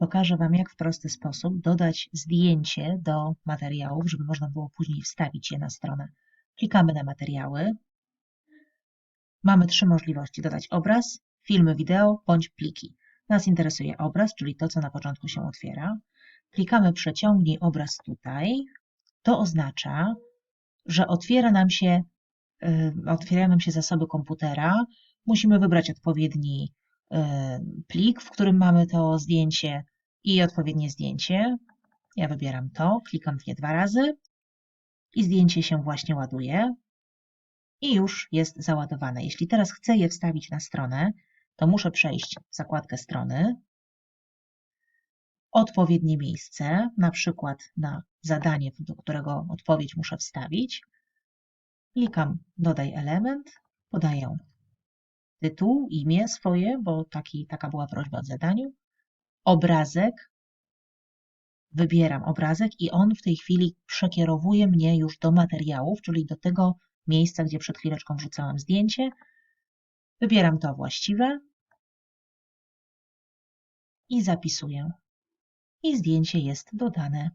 Pokażę Wam, jak w prosty sposób dodać zdjęcie do materiałów, żeby można było później wstawić je na stronę. Klikamy na materiały. Mamy trzy możliwości: dodać obraz, filmy wideo bądź pliki. Nas interesuje obraz, czyli to, co na początku się otwiera. Klikamy przeciągnij obraz tutaj. To oznacza, że otwiera nam się, yy, otwierają nam się zasoby komputera. Musimy wybrać odpowiedni yy, plik, w którym mamy to zdjęcie i odpowiednie zdjęcie. Ja wybieram to, klikam w nie dwa razy i zdjęcie się właśnie ładuje i już jest załadowane. Jeśli teraz chcę je wstawić na stronę, to muszę przejść w zakładkę strony, odpowiednie miejsce, na przykład na zadanie, do którego odpowiedź muszę wstawić. Klikam dodaj element, podaję tytuł, imię swoje, bo taki, taka była prośba w zadaniu, obrazek, wybieram obrazek i on w tej chwili przekierowuje mnie już do materiałów, czyli do tego miejsca, gdzie przed chwileczką wrzucałam zdjęcie. Wybieram to właściwe i zapisuję. I zdjęcie jest dodane.